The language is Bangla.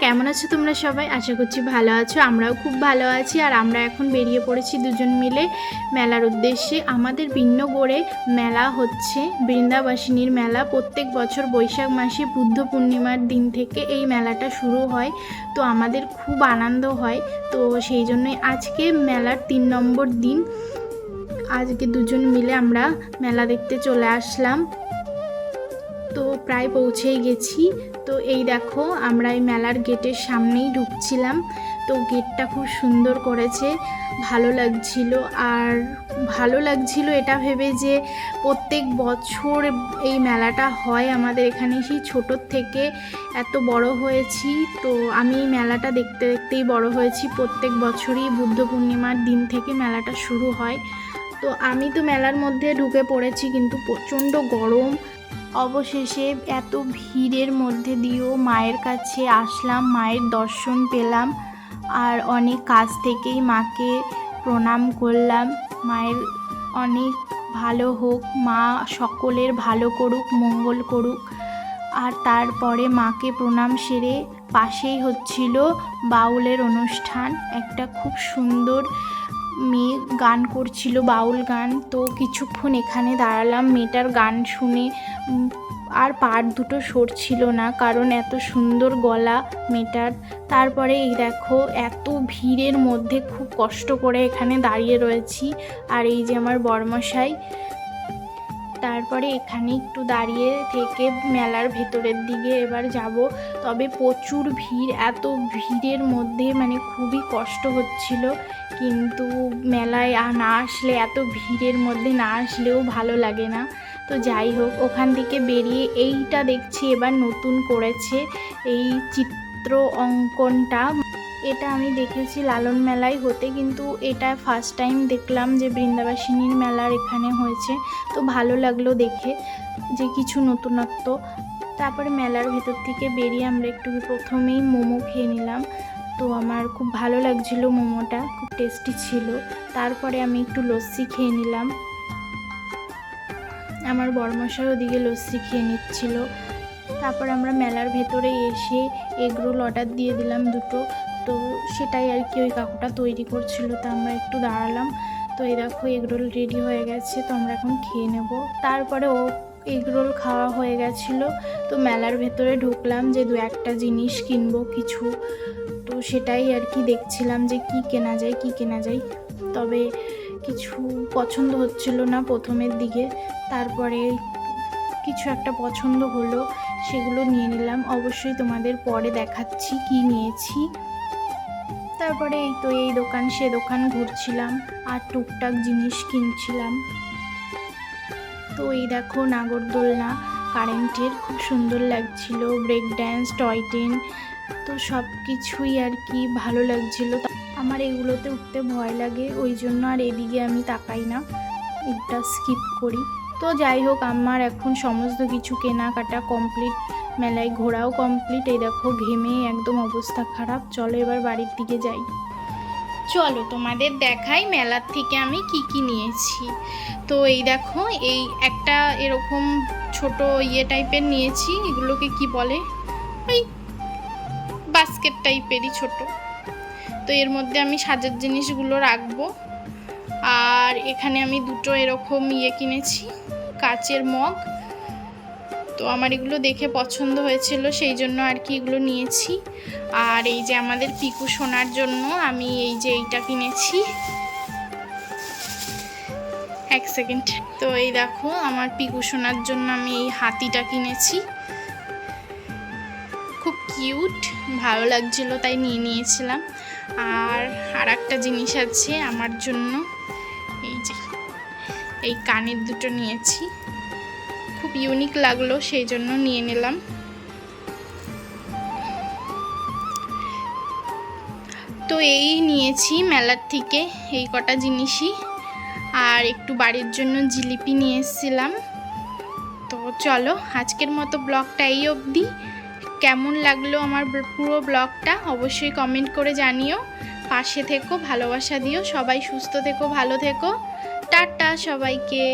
কেমন আছো তোমরা সবাই? আশা করছি ভালো আছো। আমরাও খুব ভালো আছি। আর আমরা এখন বেরিয়ে পড়েছি দুজন মিলে মেলার উদ্দেশ্যে। আমাদের ভিন্নগড়ে মেলা হচ্ছে, বৃন্দাবাসিনীর মেলা। প্রত্যেক বছর বৈশাখ মাসে বুদ্ধ পূর্ণিমার দিন থেকে এই মেলাটা শুরু হয়। তো আমাদের খুব আনন্দ হয়। তো সেই জন্যই আজকে মেলার তিন নম্বর দিন। আজকে দুজন মিলে আমরা মেলা দেখতে চলে আসলাম। তো প্রায় পৌঁছেই গেছি। তো এই দেখো, আমরা এই মেলার গেটের সামনেই ঢুকছিলাম। তো গেটটা খুব সুন্দর করেছে, ভালো লাগছিল। আর ভালো লাগছিল এটা ভেবে যে প্রত্যেক বছর এই মেলাটা হয় আমাদের এখানে। সেই ছোটোর থেকে এত বড় হয়েছি, তো আমি এই মেলাটা দেখতে দেখতেই বড় হয়েছি। প্রত্যেক বছরই বুদ্ধ পূর্ণিমার দিন থেকে মেলাটা শুরু হয়। তো আমি তো মেলার মধ্যে ঢুকে পড়েছি, কিন্তু প্রচণ্ড গরম। অবশেষে এত ভিড়ের মধ্যে দিয়েও মায়ের কাছে আসলাম, মায়ের দর্শন পেলাম আর অনেক কাছ থেকেই মাকে প্রণাম করলাম। মায়ের অনেক ভালো হোক, মা সকলের ভালো করুক, মঙ্গল করুক। আর তারপরে মাকে প্রণাম সেরে পাশেই হচ্ছিল বাউলের অনুষ্ঠান, একটা খুব সুন্দর মেয়ে গান করছিল, বাউল গান। তো কিছুক্ষণ এখানে দাঁড়ালাম, মেয়েটার গান শুনে আর পার দুটো সরছিল না, কারণ এত সুন্দর গলা মেয়েটার। তারপরে এই দেখো, এত ভিড়ের মধ্যে খুব কষ্ট করে এখানে দাঁড়িয়ে রয়েছি। আর এই যে আমার বর্মশাই তারপরে এখানে একটু দাঁড়িয়ে থেকে মেলার ভেতরের দিকে এবার যাব। তবে প্রচুর ভিড়, এত ভিড়ের মধ্যে মানে খুবই কষ্ট হচ্ছিল। কিন্তু মেলায় না আসলে, এত ভিড়ের মধ্যে না আসলেও ভালো লাগে না। তো যাই হোক, ওখান থেকে বেরিয়ে এইটা দেখছি, এবার নতুন করেছে। এই চিত্র অঙ্কনটা এটা আমি দেখেছি লালন মেলায় হতে, কিন্তু এটা ফার্স্ট টাইম দেখলাম যে বৃন্দাবাসিনীর মেলার এখানে হয়েছে। তো ভালো লাগল দেখে যে কিছু নতুনত্ব। তারপরে মেলার ভেতর থেকে বেরিয়ে আমরা একটু প্রথমেই মোমো খেয়ে নিলাম। তো আমার খুব ভালো লাগছিল মোমোটা, খুব টেস্টি ছিল। তারপরে আমি একটু লস্যি খেয়ে নিলাম। আমার বড়মশাই ওদিকে লস্যি খেয়ে নিচ্ছিল। তারপর আমরা মেলার ভেতরে এসে এগরোল অর্ডার দিয়ে দিলাম দুটো। তো সেটাই আর কি ওই কাকুটা তৈরি করছিল, তো আমরা একটু দাঁড়ালাম। তো এই দেখো এগরোল রেডি হয়ে গেছে, তো আমরা এখন খেয়ে নেব। তারপরে ও এগরোল খাওয়া হয়ে গেছিল, তো মেলার ভেতরে ঢুকলাম যে দু একটা জিনিস কিনবো কিছু। তো সেটাই আর কি দেখছিলাম যে কি কেনা যায়, কি কেনা যায়। তবে কিছু পছন্দ হচ্ছিল না প্রথমের দিকে। তারপরে কিছু একটা পছন্দ হলো, সেগুলো নিয়ে নিলাম। অবশ্যই তোমাদের পরে দেখাচ্ছি কি নিয়েছি। তারপরে এই তো এই দোকান, সে দোকান ঘুরছিলাম আর টুকটাক জিনিস কিনছিলাম। তো এই দেখো নাগরদোলনা, কারেন্টের খুব সুন্দর লাগছিল, ব্রেক ড্যান্স, টয় ট্রেন, তো সব কিছুই আর কি ভালো লাগছিল। আমার এগুলোতে উঠতে ভয় লাগে, ওই জন্য আর এদিকে আমি তাকাই না, এটা স্কিপ করি। তো যাই হোক, আমার এখন সমস্ত কিছু কেনাকাটা কমপ্লিট মেলায় ঘোরাও কমপ্লিট এই দেখো, ঘেমে একদম অবস্থা খারাপ। চলো এবার বাড়ির দিকে যাই। চলো, তোমাদের দেখাই মেলার থেকে আমি কি কি নিয়েছি। তো এই দেখো, এই একটা এরকম ছোট ইয়ে টাইপের নিয়েছি। এগুলোকে কি বলে? ওই বাস্কেট টাইপেরই ছোট। তো এর মধ্যে আমি সাজার জিনিসগুলো রাখব। আর এখানে আমি দুটো এরকম ইয়ে কিনেছি। কাচের মগ। তো আমার এগুলো দেখে পছন্দ হয়েছিল, সেই জন্য আর কি এগুলো নিয়েছি। আর এই যে আমাদের পিকু শোনার জন্য আমি এই যে এইটা কিনেছি। এক সেকেন্ড। তো এই দেখো, আমার পিকু শোনার জন্য আমি এই হাতিটা কিনেছি। খুব কিউট, ভালো লাগছিল তাই নিয়ে নিয়েছিলাম। আর আর একটা জিনিস আছে আমার জন্য, এই যে এই কানের দুটো নিয়েছি। খুব ইউনিক লাগল, সেই জন্য নিয়ে নিলাম। তো এই নিয়েছি মেলার থেকে, এই কটা জিনিসই। আর একটু বাড়ির জন্য জিলিপি নিয়ে এসেছিলাম। তো চলো, আজকের মতো ব্লগটা এই অবধি। কেমন লাগল আমার পুরো ব্লগটা অবশ্যই কমেন্ট করে জানিও। পাশে থেকো, ভালোবাসা দিও। সবাই সুস্থ থেকো, ভালো থেকো। টাটা সবাইকে।